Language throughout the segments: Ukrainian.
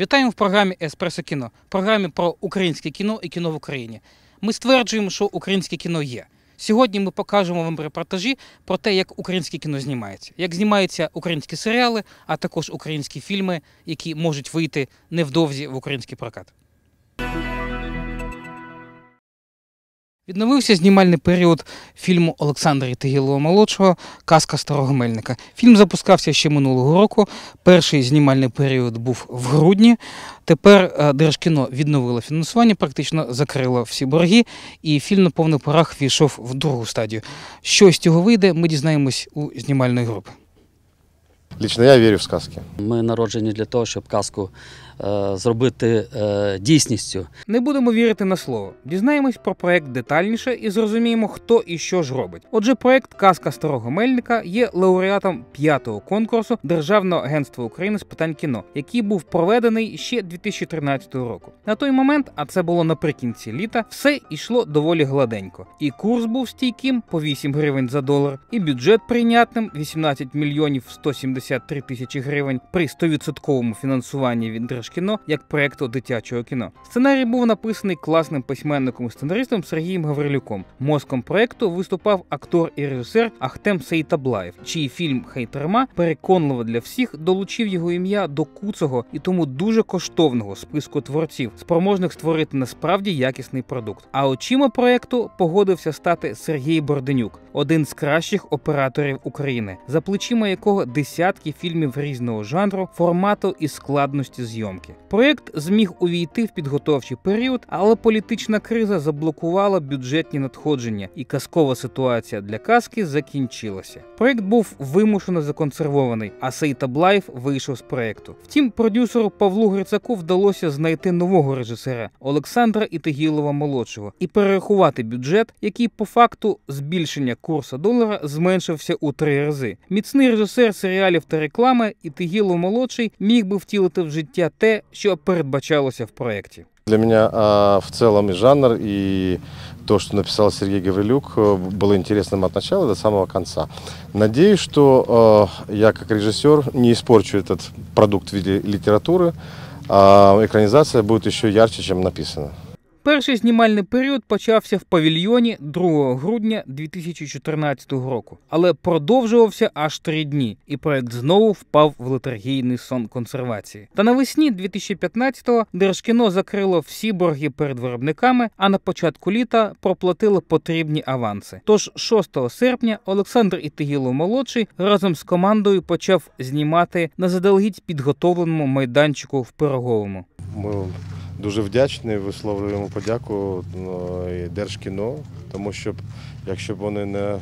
Вітаємо в програмі Еспресо кіно, програмі про українське кіно і кіно в Україні. Ми стверджуємо, що українське кіно є. Сьогодні ми покажемо вам репортажі про те, як українське кіно знімається, як знімаються українські серіали, а також українські фільми, які можуть вийти невдовзі в український прокат. Відновився знімальний період фільму Олександра Тигілова молодшого Казка старого мельника. Фільм запускався ще минулого року. Перший знімальний період був в грудні. Тепер е, Держкіно відновило фінансування, практично закрило всі борги, і фільм на повних порах війшов в другу стадію. Що з цього вийде, ми дізнаємось у знімальної групи. Лично я верю в сказки. Ми народжені для того, щоб казку зробити е, дійсністю. Не будемо вірити на слово. Дізнаємось про проект детальніше і зрозуміємо, хто і що ж робить. Отже, проект Казка старого мельника є лауреатом п'ятого конкурсу Державного агентства України з питань кіно, який був проведений ще 2013 року. На той момент, а це було наприкінці літа, все йшло доволі гладенько. І курс був стійким по 8 гривень за долар, і бюджет прийнятним 18 мільйонів 173 тисячі гривень при 100% фінансуванні від Держкіно як проекту дитячого кіно. Сценарій був написаний класним письменником і сценаристом Сергієм Гаврилюком. Мозком проекту виступав актор і режисер Ахтем Сейтаблаєв, чий фільм Хейтерма переконливо для всіх долучив його ім'я до куцого і тому дуже коштовного списку творців, спроможних створити насправді якісний продукт. А очима проекту погодився стати Сергій Борденюк, один з кращих операторів України, за плечима якого десятки фільмів різного жанру, формату і складності зйомки. Проект зміг увійти в підготовчий період, але політична криза заблокувала бюджетні надходження, і казкова ситуація для казки закінчилася. Проект був вимушено законсервований, а Сейтаблаєв вийшов з проекту. Втім, продюсеру Павлу Грицаку вдалося знайти нового режисера Олександра Ітигілова молодшого і перерахувати бюджет, який по факту збільшення курсу долара зменшився у три рази. Міцний режисер серіалів та реклами Ітигілов молодший міг би втілити в життя те, те, що передбачалося в проєкті. Для мене а, в цілому і жанр, і то, що написав Сергій Гаврилюк, було цікавим від початку до самого кінця. Надіюсь, що я, як режисер, не испорчу цей продукт в виде літератури, а екранізація буде ще ярче, ніж написано. Перший знімальний період почався в павільйоні 2 грудня 2014 року, але продовжувався аж три дні, і проект знову впав в летаргійний сон консервації. Та навесні 2015-го Держкіно закрило всі борги перед виробниками, а на початку літа проплатило потрібні аванси. Тож 6 серпня Олександр Ітигілов молодший разом з командою почав знімати на заздалегідь підготовленому майданчику в Пироговому. Ми дуже вдячні, висловлюємо подяку ну, і Держкіно, тому що якщо б вони не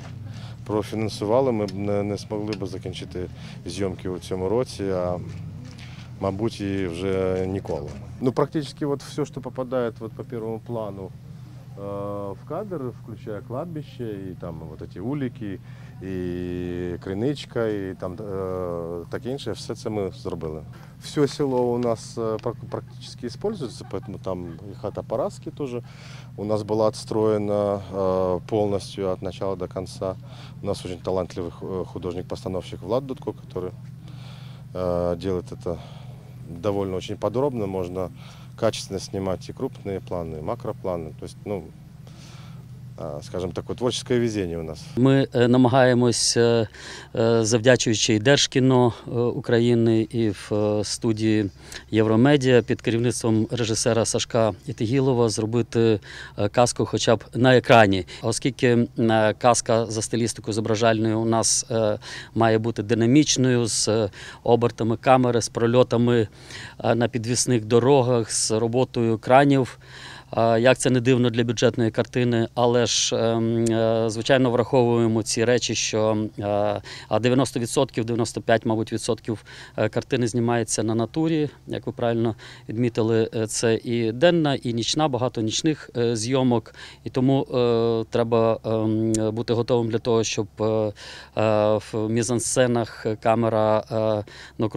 профінансували, ми б не, не змогли б закінчити зйомки у цьому році, а мабуть і вже ніколи. Ну, практично вот все, что попадает вот по первому плану э, в кадр, включая кладбище, и там вот эти улики, і криничка, і там е, таке інше, все це ми зробили. Все село у нас е, прак- практически используется, поэтому там и хата Параски тоже у нас была отстроена э, полностью от начала до конца. У нас очень талантливый ху- художник-постановщик Влад Дудко, который э, делает это довольно очень подробно. Можно качественно снимать и крупные планы, и макропланы. То есть, ну, э, скажем, такое творческое у нас. Ми е, намагаємось, е, е, завдячуючи і Держкіно України, і в студії Євромедіа під керівництвом режисера Сашка Ітигілова зробити казку хоча б на екрані. Оскільки казка за стилістикою зображальною у нас має бути динамічною, з обертами камери, з прольотами на підвісних дорогах, з роботою екранів. Як це не дивно для бюджетної картини, але ж ем, е, звичайно враховуємо ці речі, що е, а 90%, 95, мабуть, відсотків е, картини знімається на натурі, як ви правильно відмітили, е, це і денна, і нічна, багато нічних е, зйомок. І тому е, треба ем, бути готовим для того, щоб е, е, в мізансценах камера е, ну,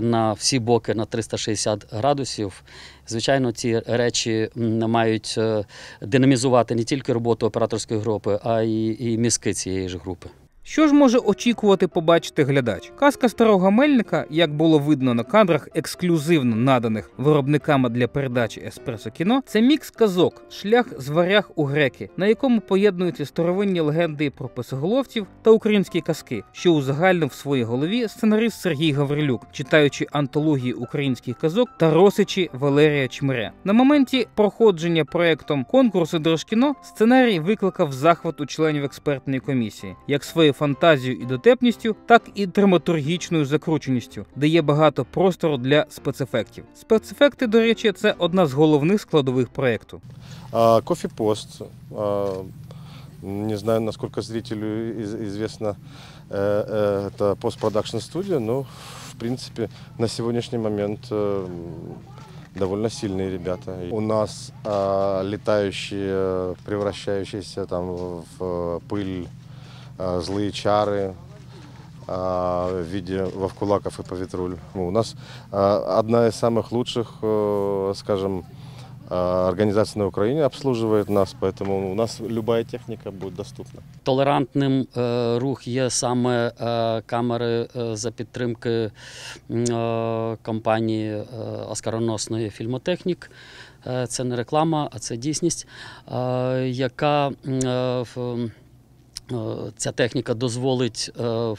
на всі боки на 360 градусів. Звичайно, ці речі мають е, динамізувати не тільки роботу операторської групи, а й і мізки цієї ж групи. Що ж може очікувати побачити глядач? Казка старого мельника, як було видно на кадрах, ексклюзивно наданих виробниками для передачі Еспресо кіно, це мікс казок, шлях з варяг у греки, на якому поєднуються старовинні легенди про писоголовців та українські казки, що узагальнив в своїй голові сценарист Сергій Гаврилюк, читаючи антології українських казок та розсичі Валерія Чмиря. На моменті проходження проектом конкурсу Держкіно сценарій викликав захват у членів експертної комісії, як своєю фантазією і дотепністю, так і драматургічною закрученістю, де є багато простору для спецефектів. Спецефекти, до речі, це одна з головних складових проекту. А, Кофе-пост. а, Не знаю, насколько зрителю из- известно, э, э, это постпродакшн студия, но в принципе на сегодняшний момент э, м, довольно сильные ребята. И У нас а, летающие, превращающиеся там в пыль а, злые чары а, в виде вовкулаков и поветруль. Ну, У нас а, одна из самых лучших, э, скажем, а, организаций на Украине обслуживает нас, поэтому у нас любая техника будет доступна. Толерантним е, рух є саме е, камери е, за підтримки м, е, компанії е, оскароносної фільмотехнік. Е, Це не реклама, а це дійсність, е, яка м, е, в- е, Ця техніка дозволить, е,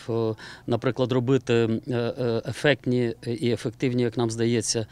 наприклад, робити е, е, ефектні і ефективні, як нам здається,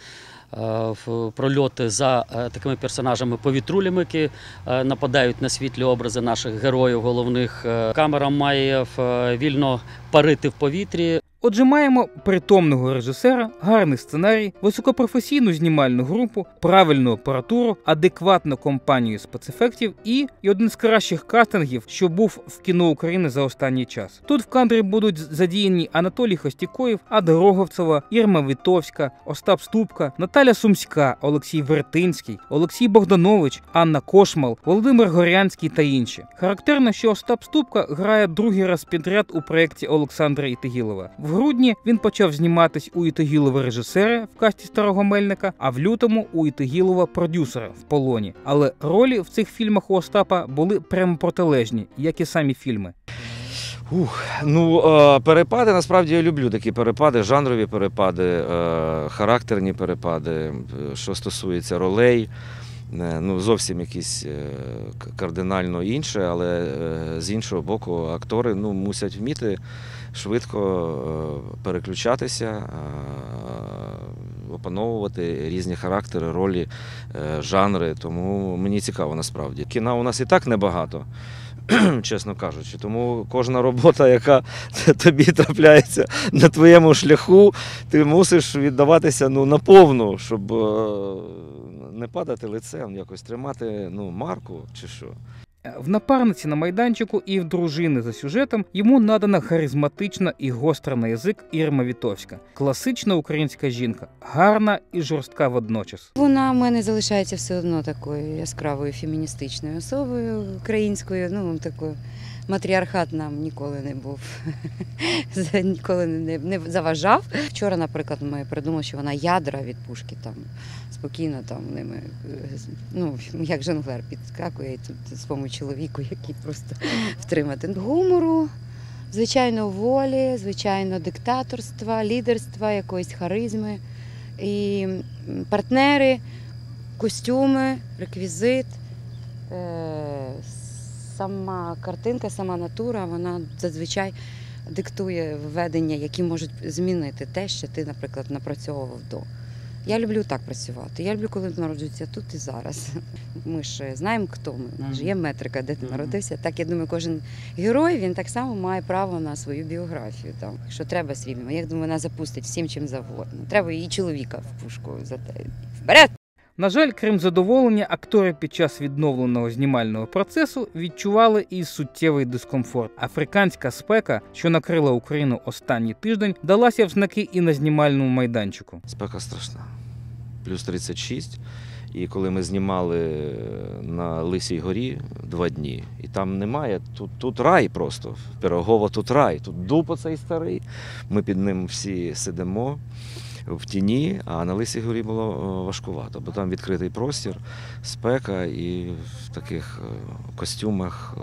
е, прольоти за е, такими персонажами повітрулями, які е, нападають на світлі образи наших героїв головних. Е, Камера має е, вільно парити в повітрі. Отже, маємо притомного режисера, гарний сценарій, високопрофесійну знімальну групу, правильну апаратуру, адекватну компанію спецефектів і, і один з кращих кастингів, що був в кіно України за останній час. Тут в кадрі будуть задіяні Анатолій Хостікоєв, Ада Роговцева, Ірма Вітовська, Остап Ступка, Наталя Сумська, Олексій Вертинський, Олексій Богданович, Анна Кошмал, Володимир Горянський та інші. Характерно, що Остап Ступка грає другий раз підряд у проєкті Олександра Ітагілова. В грудні він почав зніматись у Ітагілова режисера в касті старого мельника, а в лютому у Ітагілова продюсера в полоні. Але ролі в цих фільмах у Остапа були прямо протилежні, як і самі фільми. Ух, ну е, перепади насправді я люблю такі перепади, жанрові перепади, е, характерні перепади, е, що стосується ролей. Ну, зовсім якісь е, кардинально інше, але е, з іншого боку, актори ну, мусять вміти швидко е, переключатися, опановувати різні характери, ролі, жанри. Тому мені цікаво насправді. Кіна у нас і так небагато. чесно кажучи. Тому кожна робота, яка тобі трапляється на твоєму шляху, ти мусиш віддаватися ну, наповну, щоб не падати лицем, якось тримати ну, марку чи що. В напарниці на майданчику і в дружини за сюжетом йому надана харизматична і гостра на язик Ірма Вітовська, класична українська жінка, гарна і жорстка водночас. Вона в мене залишається все одно такою яскравою феміністичною особою українською. Ну такою матріархат нам ніколи не був ніколи не, не заважав. Вчора, наприклад, ми придумали, що вона ядра від пушки там спокійно там ними, е, ну як жонглер підскакує тут з помощю чоловіку, який просто втримати гумору. Звичайно, волі, звичайно, диктаторства, лідерства, якоїсь харизми і партнери, костюми, реквізит. Е, Сама картинка, сама натура, вона зазвичай диктує введення, які можуть змінити те, що ти, наприклад, напрацьовував до. Я люблю так працювати. Я люблю, коли народжуються тут і зараз. Ми ж знаємо, хто ми. У нас є метрика, де ти народився. Так я думаю, кожен герой він так само має право на свою біографію. Там, що треба свій, я думаю, вона запустить всім чим завгодно. Треба і чоловіка в пушку за те. Вперед! На жаль, крім задоволення, актори під час відновленого знімального процесу відчували і суттєвий дискомфорт. Африканська спека, що накрила Україну останній тиждень, далася в знаки і на знімальному майданчику. Спека страшна. Плюс 36. І коли ми знімали на Лисій горі два дні, і там немає, тут, тут рай просто. Пирогово тут рай, тут дуб оцей старий. Ми під ним всі сидимо в тіні, а на Лисій горі було е, важкувато, бо там відкритий простір, спека і в таких е, костюмах е,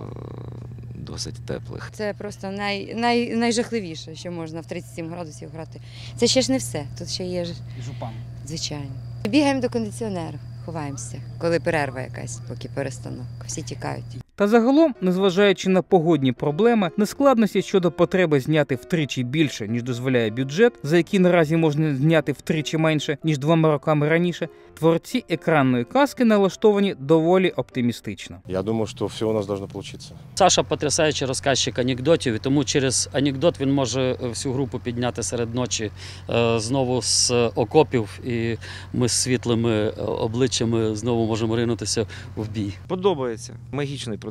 досить теплих. Це просто най, най, найжахливіше, що можна в 37 градусів грати. Це ще ж не все. Тут ще є ж, Жупан. звичайно. Бігаємо до кондиціонеру, ховаємося, коли перерва якась, поки перестановка. Всі тікають. Та загалом, незважаючи на погодні проблеми, нескладності щодо потреби зняти втричі більше, ніж дозволяє бюджет, за який наразі можна зняти втричі менше, ніж двома роками раніше, творці екранної казки налаштовані доволі оптимістично. Я думаю, что все у нас должно получиться. Саша потрясаючий розказчик анекдотів, і тому через анекдот він може всю групу підняти серед ночі е, знову з окопів, і ми з світлими е, обличчями знову можемо ринутися в бій. Подобається магічний процес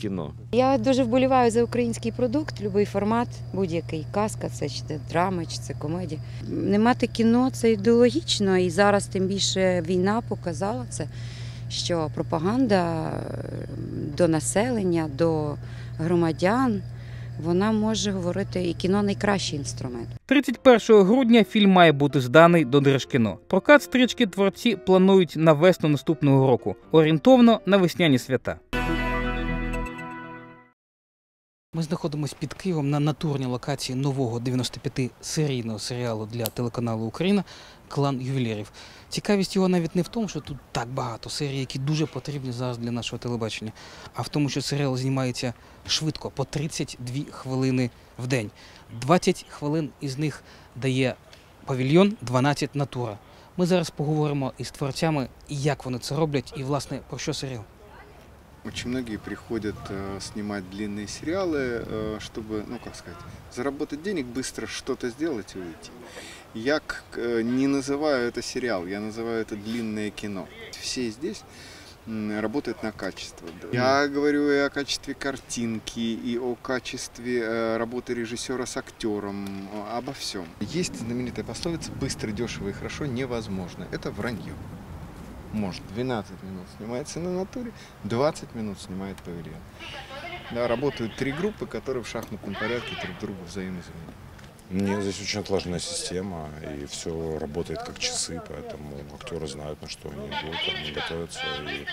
кіно. Я дуже вболіваю за український продукт, будь-який формат, будь-який казка, це чи це драма, чи це комедія. Не мати кіно це ідеологічно, і зараз тим більше війна показала це, що пропаганда е, до населення, до громадян, вона може говорити, і кіно найкращий інструмент. 31 грудня фільм має бути зданий до Держкіно. Прокат стрічки творці планують на весну наступного року, орієнтовно на весняні свята. Ми знаходимося під Києвом на натурній локації нового 95-серійного серіалу для телеканалу Україна Клан ювелірів. Цікавість його навіть не в тому, що тут так багато серій, які дуже потрібні зараз для нашого телебачення, а в тому, що серіал знімається швидко, по 32 хвилини в день. 20 хвилин із них дає павільйон, 12 натура. Ми зараз поговоримо із творцями, як вони це роблять, і власне про що серіал. Очень многие приходят э, снимать длинные сериалы, э, чтобы, ну как сказать, заработать денег, быстро что-то сделать и уйти. Я к- э, не называю это сериал, я называю это длинное кино. Все здесь работают на качество. Я говорю и о качестве картинки, и о качестве э, работы режиссера с актером, обо всем. Есть знаменитая пословица «быстро, дешево и хорошо невозможно». Это вранье. Может, 12 минут снимается на натуре, 20 минут снимает павильон. Да, работают три группы, которые в шахматном порядке друг другу взаимозаменяют. Нет, здесь очень отлаженная система, и все работает как часы, поэтому актеры знают, на что они идут, они готовятся, и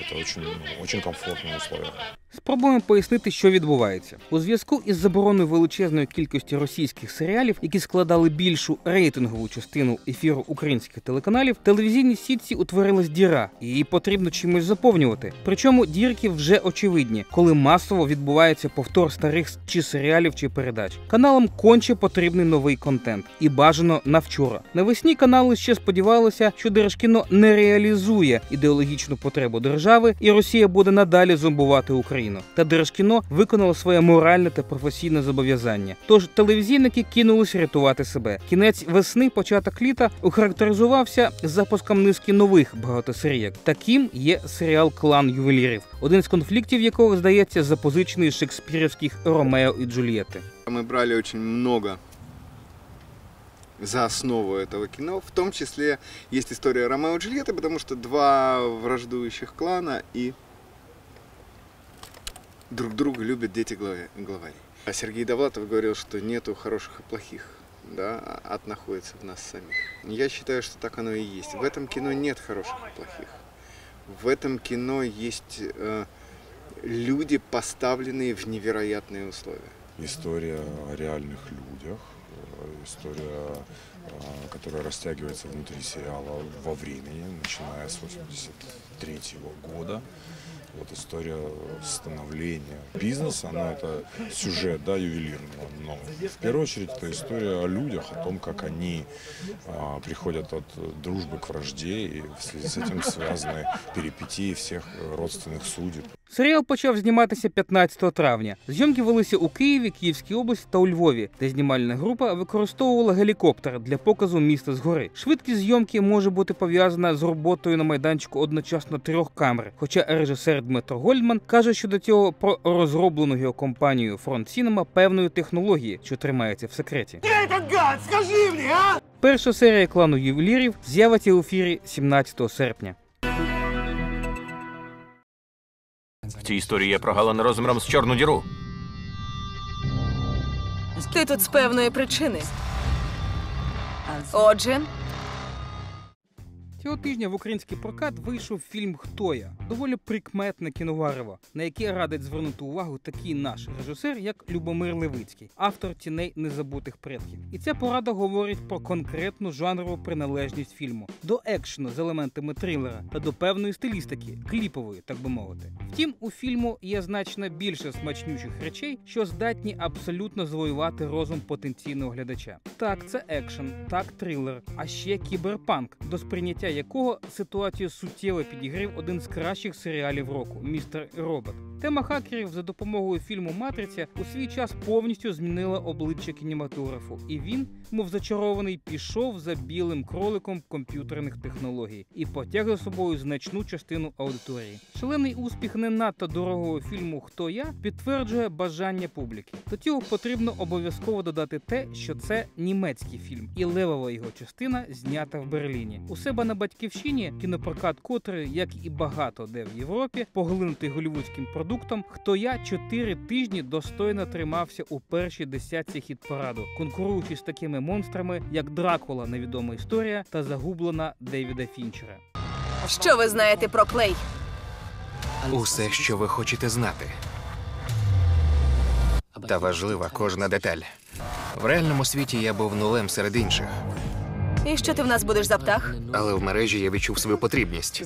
это очень, очень комфортные условия. Спробуємо пояснити, що відбувається у зв'язку із забороною величезної кількості російських серіалів, які складали більшу рейтингову частину ефіру українських телеканалів. в Телевізійній сітці утворилась діра, і її потрібно чимось заповнювати. Причому дірки вже очевидні, коли масово відбувається повтор старих чи серіалів чи передач. Каналам конче потрібний новий контент, і бажано на вчора. Навесні канали ще сподівалися, що Держкіно не реалізує ідеологічну потребу держави, і Росія буде надалі зомбувати Україну. Та Держкіно виконало своє моральне та професійне зобов'язання. Тож телевізійники кинулись рятувати себе. Кінець весни, початок літа охарактеризувався запуском низки нових багатосерійок. Таким є серіал Клан ювелірів, один з конфліктів якого здається запозичений з шекспірівських Ромео і Джульєти. Мы брали очень много за основу этого кино. В том числе есть история Ромео и Джульетты, потому что два враждующих клана и друг друга любят дети глава- главарей. А Сергей Довлатов говорил, что нету хороших и плохих, да, ад находится в нас самих. Я считаю, что так оно и есть. В этом кино нет хороших и плохих. В этом кино есть э, люди, поставленные в невероятные условия. История о реальных людях, э, история, э, которая растягивается внутри сериала во времени, начиная с 83 года. Вот история становления бизнеса, она это сюжет, да, ювелирного, но в первую очередь это история о людях, о том, как они а, приходят от дружбы к вражде, и в связи с этим связаны перипетии всех родственных судеб. Серіал почав зніматися 15 травня. Зйомки велися у Києві, Київській області та у Львові, де знімальна група використовувала гелікоптер для показу міста згори. Швидкість зйомки може бути пов'язана з роботою на майданчику одночасно трьох камер. Хоча режисер Дмитро Гольдман каже, що до цього про розроблену його компанією Фронт Сінема певної технології, що тримається в секреті. Скажи мені, а? Перша серія клану ювелірів з'явиться у ефірі 17 серпня. Цій історії є прогалина розміром з чорну діру. Ти тут з певної причини. Отже, Цього тижня в український прокат вийшов фільм Хто я доволі прикметне кіноварево, на яке радить звернути увагу такий наш режисер, як Любомир Левицький, автор тіней незабутих предків. І ця порада говорить про конкретну жанрову приналежність фільму до екшену з елементами трилера та до певної стилістики, кліпової, так би мовити. Втім, у фільму є значно більше смачнючих речей, що здатні абсолютно завоювати розум потенційного глядача. Так, це екшен, так трилер, а ще кіберпанк, до сприйняття якого ситуацію суттєво підігрів один з кращих серіалів року містер Робот. Тема хакерів за допомогою фільму Матриця у свій час повністю змінила обличчя кінематографу, і він, мов зачарований, пішов за білим кроликом комп'ютерних технологій і потяг за собою значну частину аудиторії. Шалений успіх не надто дорогого фільму Хто я підтверджує бажання публіки. До цього потрібно обов'язково додати те, що це німецький фільм, і левова його частина знята в Берліні. У себе на батьківщині кінопрокат котрий, як і багато де в Європі, поглинутий голівудським продуктом. Хто я чотири тижні достойно тримався у першій десятці хіт параду, конкуруючи з такими монстрами, як Дракула, невідома історія та загублена Девіда Фінчера. Що ви знаєте про клей? Усе, що ви хочете знати. Та важлива кожна деталь. В реальному світі я був нулем серед інших, І що ти в нас будеш за птах? але в мережі я відчув свою потрібність.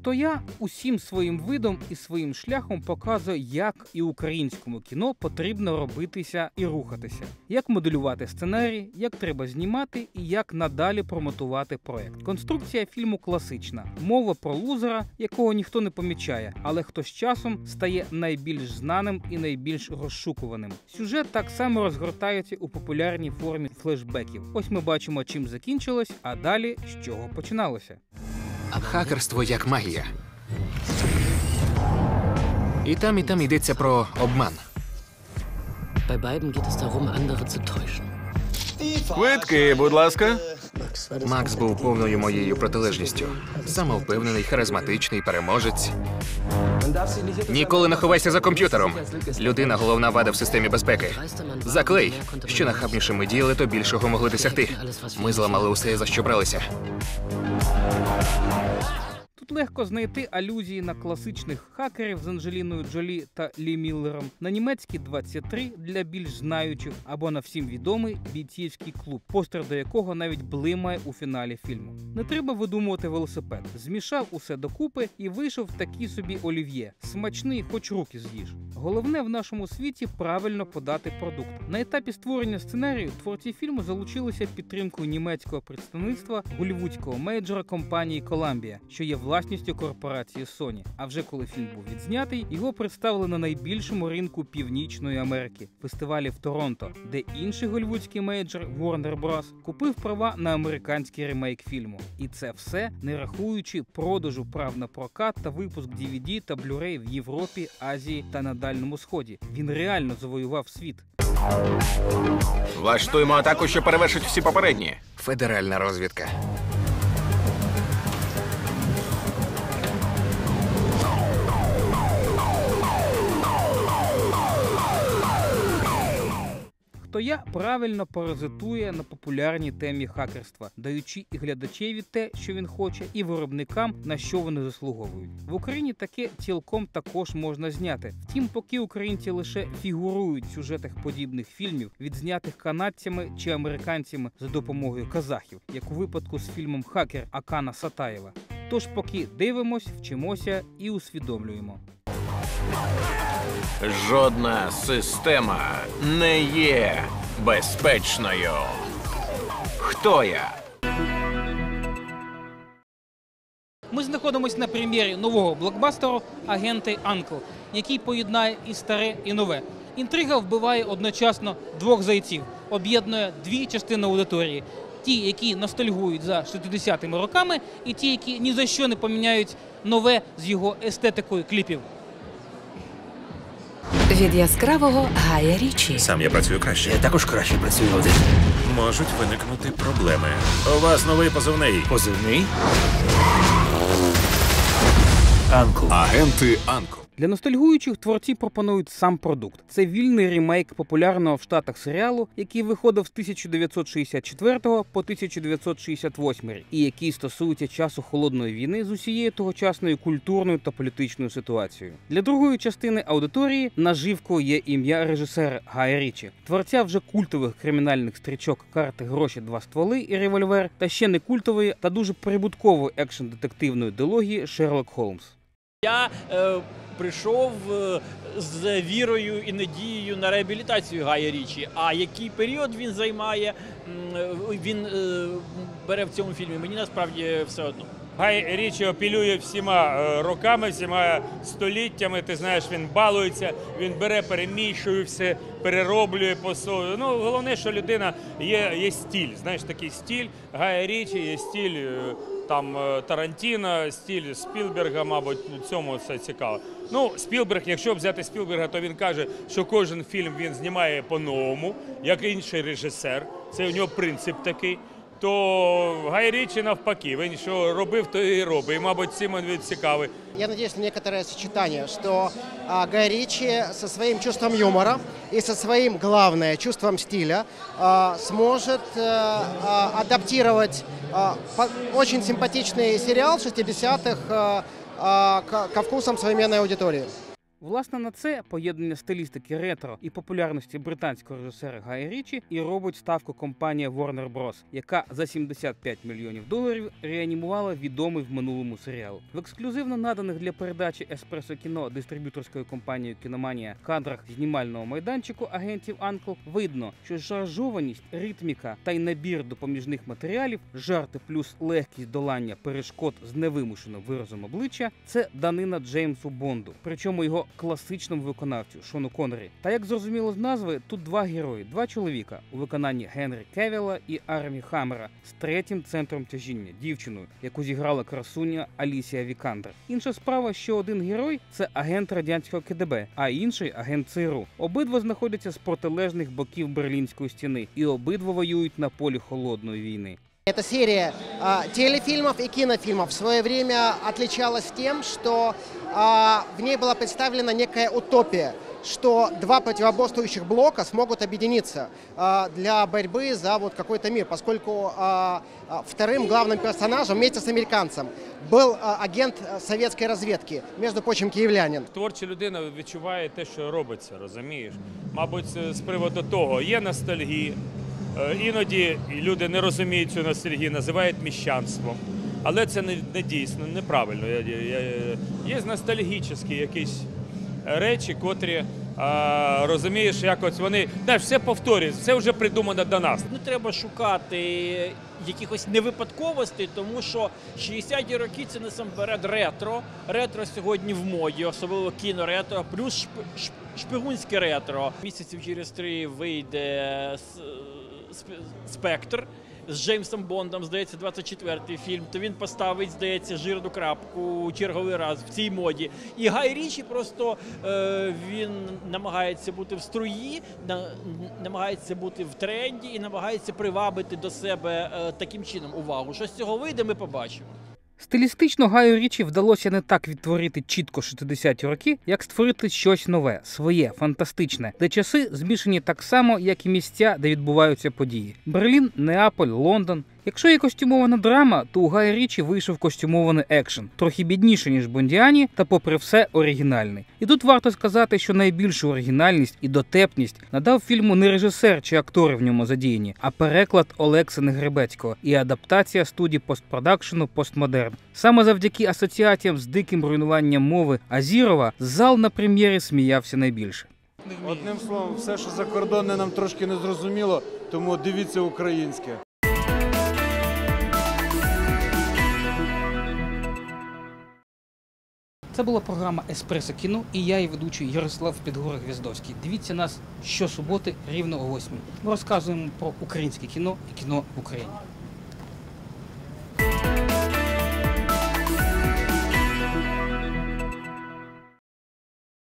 Хто я усім своїм видом і своїм шляхом показує, як і українському кіно потрібно робитися і рухатися, як моделювати сценарій, як треба знімати і як надалі промотувати проект. Конструкція фільму класична: мова про лузера, якого ніхто не помічає, але хто з часом стає найбільш знаним і найбільш розшукуваним. Сюжет так само розгортається у популярній формі флешбеків. Ось ми бачимо, чим закінчилось, а далі з чого починалося. Хакерство як магія. І там, і там йдеться про обман. Квитки, будь ласка. Макс був повною моєю протилежністю. Самовпевнений, харизматичний переможець. Ніколи не ховайся за комп'ютером. Людина головна вада в системі безпеки. Заклей. Що нахабніше ми діяли, то більшого могли досягти. Ми зламали усе, за що бралися. Легко знайти алюзії на класичних хакерів з Анджеліною Джолі та Лі Міллером, на німецькі 23 для більш знаючих, або на всім відомий бійцівський клуб, постер до якого навіть блимає у фіналі фільму. Не треба видумувати велосипед. Змішав усе докупи і вийшов такий собі олів'є. Смачний, хоч руки з'їж. Головне в нашому світі правильно подати продукт. На етапі створення сценарію творці фільму залучилися підтримкою німецького представництва голівудського мейджора компанії Columbia, що є власністю корпорації Sony. А вже коли фільм був відзнятий, його представили на найбільшому ринку Північної Америки фестивалі в Торонто, де інший голівудський мейджор Warner Bros. купив права на американський ремейк фільму. І це все не рахуючи продажу прав на прокат та випуск DVD та Blu-ray в Європі, Азії та на Дальньому Сході. Він реально завоював світ. Влаштуємо атаку, що перевершить всі попередні. Федеральна розвідка. Хто я правильно паразитує на популярній темі хакерства, даючи і глядачеві те, що він хоче, і виробникам на що вони заслуговують. В Україні таке цілком також можна зняти. Втім, поки українці лише фігурують в сюжетах подібних фільмів, відзнятих канадцями чи американцями за допомогою казахів, як у випадку з фільмом Хакер Акана Сатаєва. Тож, поки дивимось, вчимося і усвідомлюємо. Жодна система не є безпечною. Хто я? Ми знаходимося на прем'єрі нового блокбастеру Агенти Анкл, який поєднає і старе, і нове. Інтрига вбиває одночасно двох зайців, об'єднує дві частини аудиторії: ті, які ностальгують за 60-ми роками, і ті, які ні за що не поміняють нове з його естетикою кліпів. Від яскравого Гая Річі. Сам я працюю краще. Я також краще працюю один. Можуть виникнути проблеми. У вас новий позивний. Позивний? Анкл. Агенти Анкл. Для ностальгуючих творці пропонують сам продукт. Це вільний ремейк популярного в Штатах серіалу, який виходив з 1964 по 1968 рік, і який стосується часу холодної війни з усією тогочасною культурною та політичною ситуацією. Для другої частини аудиторії наживкою є ім'я режисера Гая Річі, творця вже культових кримінальних стрічок карти гроші, два стволи і револьвер, та ще не культової та дуже прибуткової екшн-детективної дилогії Шерлок Холмс. Я е, прийшов е, з вірою і надією на реабілітацію Гая Річі. А який період він займає, е, він е, бере в цьому фільмі, мені насправді все одно. Гай Річі апелює всіма е, роками, всіма століттями. Ти знаєш, він балується, він бере, перемішує все, перероблює по собі. Ну головне, що людина є, є стіль. Знаєш, такий стіль Гая Річі, є стіль там е, Тарантіна, стіль Спілберга, мабуть, у цьому це цікаво. Ну, Спілберг, якщо взяти Спілберга, то він каже, що кожен фільм він знімає по-новому, як інший режисер. Це у нього принцип такий. То Гай Річі навпаки, він що робив, то і робить. І, мабуть, цим він цікавий. Я надеюсь на некоторое сочетание, что Гай Ричи со своим чувством юмора и со своим, главное, чувством стиля а, сможет а, адаптировать а, по- очень симпатичный сериал 60-х а, а, ко- ко вкусам современной аудитории. Власне, на це поєднання стилістики ретро і популярності британського режисера Гая Річі і робить ставку компанія Warner Bros., яка за 75 мільйонів доларів реанімувала відомий в минулому серіал. В ексклюзивно наданих для передачі Еспресо кіно дистриб'юторською компанією Кіноманія кадрах знімального майданчику агентів Анкл видно, що шаржованість, ритміка та й набір допоміжних матеріалів, жарти плюс легкість долання перешкод з невимушеним виразом обличчя це данина Джеймсу Бонду, причому його класичному виконавцю Шону Коннері. Та як зрозуміло з назви, тут два герої, два чоловіка у виконанні Генрі Кевіла і Армі Хаммера з третім центром тяжіння дівчиною, яку зіграла красуня Алісія Вікандер. Інша справа, що один герой це агент радянського КДБ, а інший агент ЦРУ. Обидва знаходяться з протилежних боків Берлінської стіни, і обидва воюють на полі холодної війни. Эта серия а, телефильмов и кинофильмов в свое время отличалась тем, что а, в ней была представлена некая утопия, что два противоборствующих блока смогут объединиться а, для борьбы за вот какой-то мир, поскольку а, а, вторым главным персонажем вместе с американцем был а, агент а, советской разведки, между прочим, киевлянин. Творча людина відчуває те, що робиться, розумієш? Мабуть, це з приводу того, є ностальгія. Е, Іноді люди не розуміють цю ностальгію, називають міщанством. Але це не, не дійсно, неправильно. Є ностальгічні якісь речі, котрі а, розумієш, якось вони знаєш, все повторюється, все вже придумано до нас. Не треба шукати якихось невипадковостей, тому що 60-ті роки це насамперед ретро. Ретро сьогодні в моді, особливо кіноретро, плюс шп- шп- шпигунське ретро. Місяців через три вийде сп- спектр. З Джеймсом Бондом, здається, 24-й фільм, то він поставить, здається, жирну крапку черговий раз в цій моді. І Гай Річі просто е, він намагається бути в струї, на, намагається бути в тренді і намагається привабити до себе е, таким чином увагу. Що з цього вийде, ми побачимо. Стилістично Гаю Річі вдалося не так відтворити чітко 60-ті роки, як створити щось нове, своє, фантастичне, де часи змішані так само, як і місця, де відбуваються події: Берлін, Неаполь, Лондон. Якщо є костюмована драма, то у Гая Річі вийшов костюмований екшен, трохи бідніше ніж Бондіані, та попри все оригінальний. І тут варто сказати, що найбільшу оригінальність і дотепність надав фільму не режисер чи актори в ньому задіяні, а переклад Олекси Негребецького і адаптація студії постпродакшену постмодерн. Саме завдяки асоціаціям з диким руйнуванням мови Азірова зал на прем'єрі сміявся найбільше. Одним словом, все, що закордонне, нам трошки не зрозуміло, тому дивіться українське. Це була програма Еспресо кіно і я, і ведучий Ярослав Підгорик Гвіздовський. Дивіться нас щосуботи рівно о 8. Ми розказуємо про українське кіно і кіно в Україні.